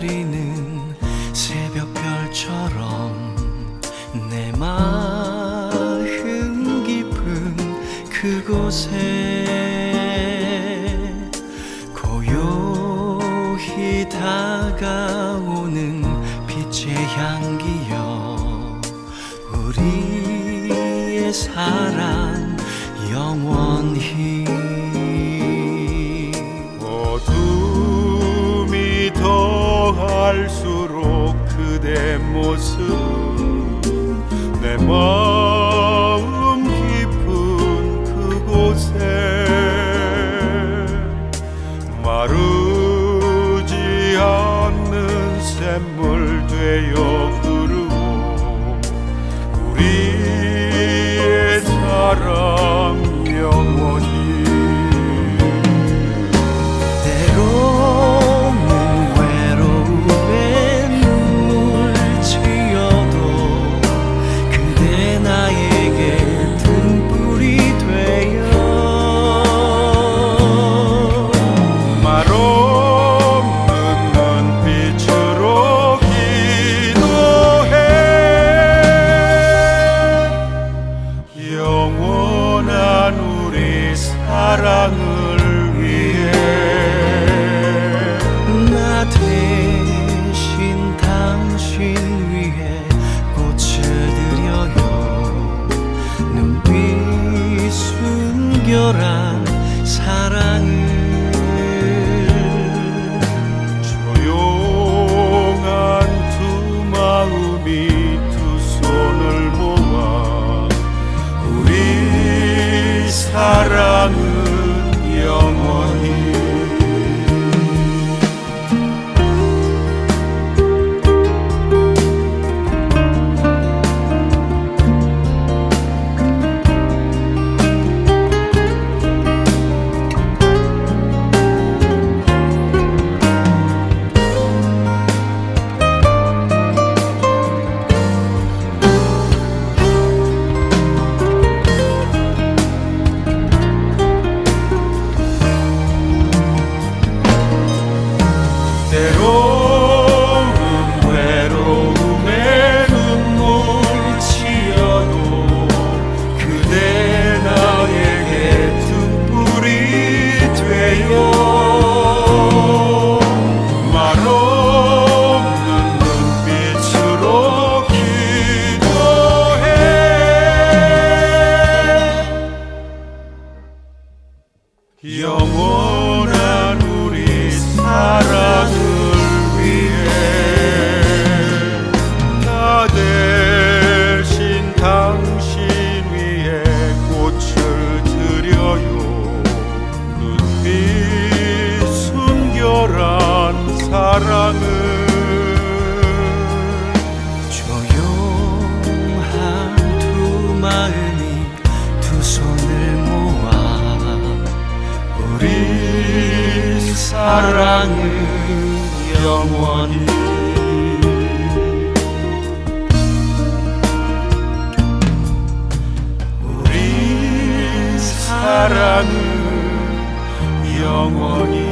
기다리는 새벽별처럼 내 마음 깊은 그곳에 고요히 다가오는 빛의 향기여 우리의 사랑 영원히 더할수록 그대 모습 내 마음 깊은 그곳에 마르지 않는 샘물 되어 순결한 사랑을. 조용한 두 마음이 두 손을 모아 우리 사랑은 영원한 우리 사랑 사랑을 조용한 두 마음이 두 손을 모아 우리 사랑은 영원히